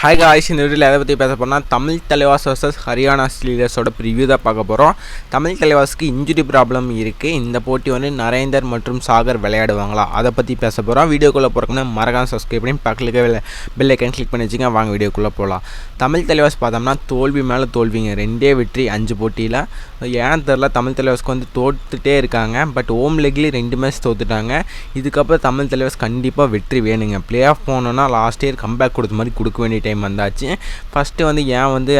Hi guys இந்த வீடியோவில் எதை பற்றி பேச போனால் தமிழ் தலைவாஸ் வர்சஸ் ஹரியானா ஸ்லீடர்ஸோட ப்ரிவ்யூ தான் பார்க்க போகிறோம் தமிழ் தலைவாஸ்க்கு இன்ஜுரி ப்ராப்ளம் இருக்குது இந்த போட்டி வந்து நரேந்தர் மற்றும் சாகர் விளையாடுவாங்களா? அதை பற்றி பேச போகிறோம் வீடியோக்குள்ளே போகிறோம்னா மறக்காம சப்ஸ்கிரைப் பண்ணி பக்கத்துக்கு பெல் ஐக்கன் கிளிக் பண்ணி வச்சுங்க வாங்க வீடியோக்குள்ளே போகலாம் தமிழ் தலைவாஸ் பார்த்தோம்னா தோல்வி மேலே தோல்விங்க. ரெண்டே வெற்றி அஞ்சு போட்டியில். ஏன் தெரில தமிழ் தலைவாஸ்க்கு வந்து தோத்துட்டே இருக்காங்க. பட் ஓம் லெக்லி ரெண்டு மேட்ச் தோத்துட்டாங்க. இதுக்கப்புறம் தமிழ் தலைவாஸ் கண்டிப்பாக வெற்றி வேணுங்க. ப்ளே ஆஃப் போனோன்னா லாஸ்ட் இயர் கம்பேக் கொடுத்த மாதிரி கொடுக்க வேண்டிய டைம் வந்தாச்சு. ஃபஸ்ட்டு வந்து ஏன் வந்து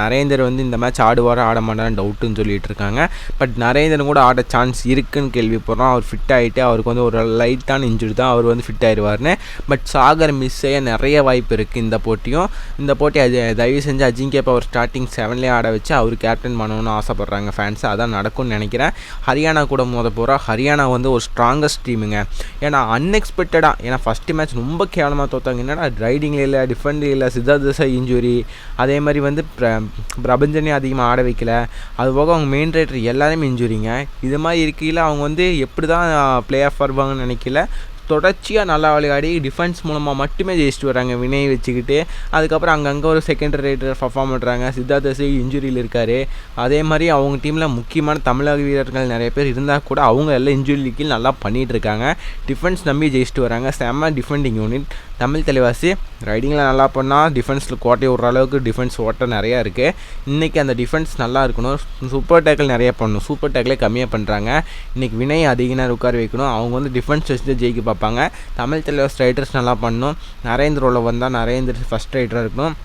நரேந்தர் வந்து இந்த மேட்ச் ஆடுவார் ஆட மாட்டான்னு டவுட்டுன்னு சொல்லிட்டு இருக்காங்க. பட் நரேந்திரன் கூட ஆட சான்ஸ் இருக்குன்னு கேள்விப்படுறோம். அவர் ஃபிட் ஆகிட்டு அவருக்கு வந்து ஒரு லைட்டான இன்ஜுரி தான் அவர் வந்து ஃபிட் ஆயிடுவார்னு பட் சாகர் மிஸ் செய்ய நிறைய வாய்ப்பு இருக்குது இந்த போட்டியும். இந்த போட்டி அது தயவு செஞ்சு அஜிங்கே அவர் ஸ்டார்டிங் செவன்லேயே ஆட வச்சு அவர் கேப்டன் பண்ணணும்னு ஆசைப்பட்றாங்க ஃபேன்ஸ் அதான் நடக்கும்னு நினைக்கிறேன். ஹரியானா கூட மோத போகிறா ஹரியானா வந்து ஒரு ஸ்ட்ராங்கஸ்ட் டீமுங்க ஏன்னா அன்எக்ஸ்பெக்டடாக ஏன்னா ஃபஸ்ட்டு மேட்ச் ரொம்ப கேவலமாக தோத்தாங்க. என்னடா ரைடிங்கில் இல்லை டிஃபெண்டில் இல்லை சித்தார்த் தேசாய் இன்ஜுரி அதே மாதிரி வந்து பிர- பிரபஞ்சனே அதிகமாக ஆட வைக்கல. அது போக அவங்க மெயின் ரைட்டர் எல்லாருமே இன்ஜுரிங்க இது மாதிரி இருக்கையில் அவங்க வந்து எப்படி தான் ப்ளே ஆஃப் வருவாங்கன்னு நினைக்கல. தொடர்ச்சியாக நல்லா விளையாடி டிஃபென்ஸ் மூலமாக மட்டுமே ஜெயிச்சுட்டு வராங்க வினய் வச்சுக்கிட்டு அதுக்கப்புறம் அங்கங்கே ஒரு செகண்டரி ரைட்டர் பர்ஃபார்ம் பண்ணுறாங்க சித்தார்த்த தேசாய் இன்ஜுரியில் இருக்கார். அதே மாதிரி அவங்க டீமில் முக்கியமான தமிழக வீரர்கள் நிறைய பேர் இருந்தால் கூட அவங்க எல்லாம் இன்ஜுரி கீழ் நல்லா பண்ணிகிட்டு இருக்காங்க. டிஃபென்ஸ் நம்பி ஜெயிச்சுட்டு வராங்க செம்ம டிஃபெண்டிங் யூனிட் தமிழ் தலைவாசி ரைடிங்கில் நல்லா பண்ணால் டிஃபென்ஸில் கோட்டை விட்ற அளவுக்கு டிஃபென்ஸ் ஓட்ட நிறையா இருக்குது இன்றைக்கி அந்த டிஃபென்ஸ் நல்லா இருக்கணும். சூப்பர் டேக்கிள் நிறைய பண்ணணும். சூப்பர் டேக்கிளே கம்மியாக பண்ணுறாங்க இன்றைக்கி வினய் அதிக நேரம் உட்கார வைக்கணும். அவங்க வந்து டிஃபென்ஸ் வச்சு ஜெயிக்க பார்ப்பாங்க. தமிழ் தலைவாசி ரைடர்ஸ் நல்லா பண்ணணும். நரேந்திரோவில் வந்தால் நரேந்திர ஃபஸ்ட் ரைடராக இருக்கணும்.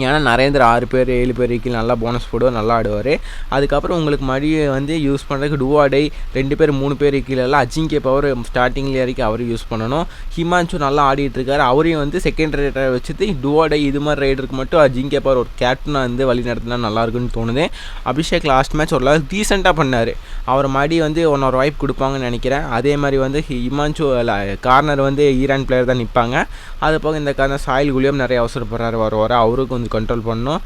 ஏன்னா நரேந்திர ஆறு பேர் ஏழு பேர் கீழே நல்லா போனஸ் போடுவார் நல்லா ஆடுவார். அதுக்கப்புறம் உங்களுக்கு மடியை வந்து யூஸ் பண்ணுறதுக்கு டுவாடை ரெண்டு பேர் மூணு பேர் கீழெல்லாம் அஜிங்கே பவர் ஸ்டார்டிங்கில் வரைக்கும் அவரும் யூஸ் பண்ணணும். ஹிமான்சு நல்லா ஆடிட்டு இருக்காரு. அவரையும் வந்து செகண்ட் ரைடரை வச்சுட்டு டுவாடை இது மாதிரி ரைடருக்கு மட்டும் அஜிங்கே பவர் ஒரு கேப்டனாக வந்து வழி நடத்தினா நல்லாயிருக்குன்னு தோணுது. அபிஷேக் லாஸ்ட் மேட்ச் ஒரு லெவல் டீசெண்டாக பண்ணார். அவர் மடி வந்து ஒன் ஒரு வாய்ப்பு கொடுப்பாங்கன்னு நினைக்கிறேன். அதே மாதிரி வந்து ஹிமான்சு கார்னர் வந்து ஈரான் பிளேயர் தான் நிற்பாங்க அது போக இந்த காரணம் சாயில் குலியம் நிறைய அவசரப்படுறாரு வர வர அவருக்கு கொஞ்சம் கண்ட்ரோல் பண்ணணும்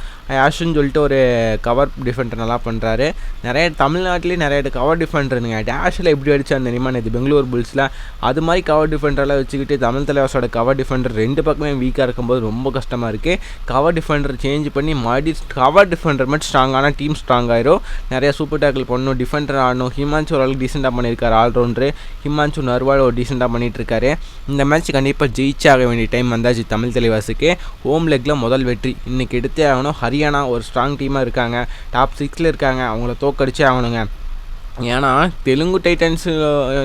ஆஷுன்னு சொல்லிட்டு ஒரு கவர் டிஃபெண்டர் நல்லா பண்ணுறாரு நிறைய தமிழ்நாட்டிலேயே நிறைய கவர் டிஃபெண்டருங்க டேஷில் எப்படி அடிச்சான்னு தெரியுமா? இது பெங்களூர் புல்ஸில். அது மாதிரி கவர் டிஃபெண்டரெல்லாம் வச்சுக்கிட்டு தமிழ் தலைவாசோட கவர் டிஃபெண்டர் ரெண்டு பக்கமே வீக்காக இருக்கும்போது ரொம்ப கஷ்டமாக இருக்குது கவர் டிஃபெண்டர் சேஞ்ச் பண்ணி மறுபடியும் கவர் டிஃபெண்டர் மட்டும் ஸ்ட்ராங்கான டீம் ஸ்ட்ராங் ஆயிரும். நிறைய சூப்பர் டேக்கிள் பண்ணணும். டிஃபெண்டர் ஆடணும். ஹிமான்சு ஓரளவுக்கு டீசெண்டாக பண்ணியிருக்காரு ஆல்ரவுண்டரு ஹிமான்சு நர்வால் ஒரு டீசெண்டாக பண்ணிகிட்ருக்காரு இந்த மேட்ச் கண்டிப்பாக ஜெயிச்சாக வேண்டிய டைம் வந்தாச்சு தமிழ் தலைவாசுக்கு. ஹோம் லெக்கில் முதல் வெற்றி. இன்றைக்கி எடுத்தே ஆகணும். ஹரியானா ஒரு ஸ்ட்ராங் டீமாக இருக்காங்க. டாப் சிக்ஸில் இருக்காங்க. அவங்கள தோக்கடிச்சே ஆகணுங்க. ஏன்னா தெலுங்கு டைட்டன்ஸ்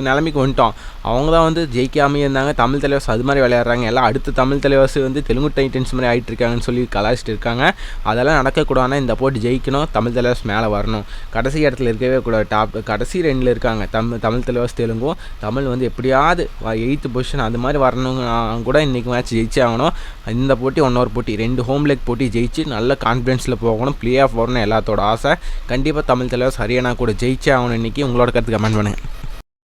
நிலைமைக்கு வந்துட்டோம். அவங்க தான் வந்து ஜெயிக்காமே இருந்தாங்க தமிழ் தலைவர்ஸ் அது மாதிரி விளையாடுறாங்க. எல்லாம் அடுத்த தமிழ் தலைவர்ஸ் வந்து தெலுங்கு டைட்டன்ஸ் மாதிரி ஆகிட்டு இருக்காங்கன்னு சொல்லி கலாச்சிட்டு இருக்காங்க அதெல்லாம் நடக்கக்கூடாதுன்னா இந்த போட்டி ஜெயிக்கணும். தமிழ் தலைவர்ஸ் மேலே வரணும். கடைசி இடத்துல இருக்கவே கூடாது. டாப் கடைசி ரெண்டில் இருக்காங்க. தமிழ் தமிழ் தலைவர்ஸ் தெலுங்கும். தமிழ் வந்து எப்படியாவது எயித்து பொசிஷன் அது மாதிரி வரணுங்க கூட இன்றைக்கி மேட்ச் ஜெயிச்சே ஆகணும். இந்த போட்டி ஒன்னொரு போட்டி. ரெண்டு ஹோம் லெக் போட்டி ஜெயிச்சு நல்ல கான்ஃபிடென்ஸில் போகணும். ப்ளே ஆஃப் வரணும் எல்லாத்தோட ஆசை. கண்டிப்பாக தமிழ் தலைவர்ஸ் ஹரியானா கூட ஜெயிச்சே ஆகணும் இன்றைக்கி உங்களோட கருத்து கமெண்ட் பண்ணுங்கள்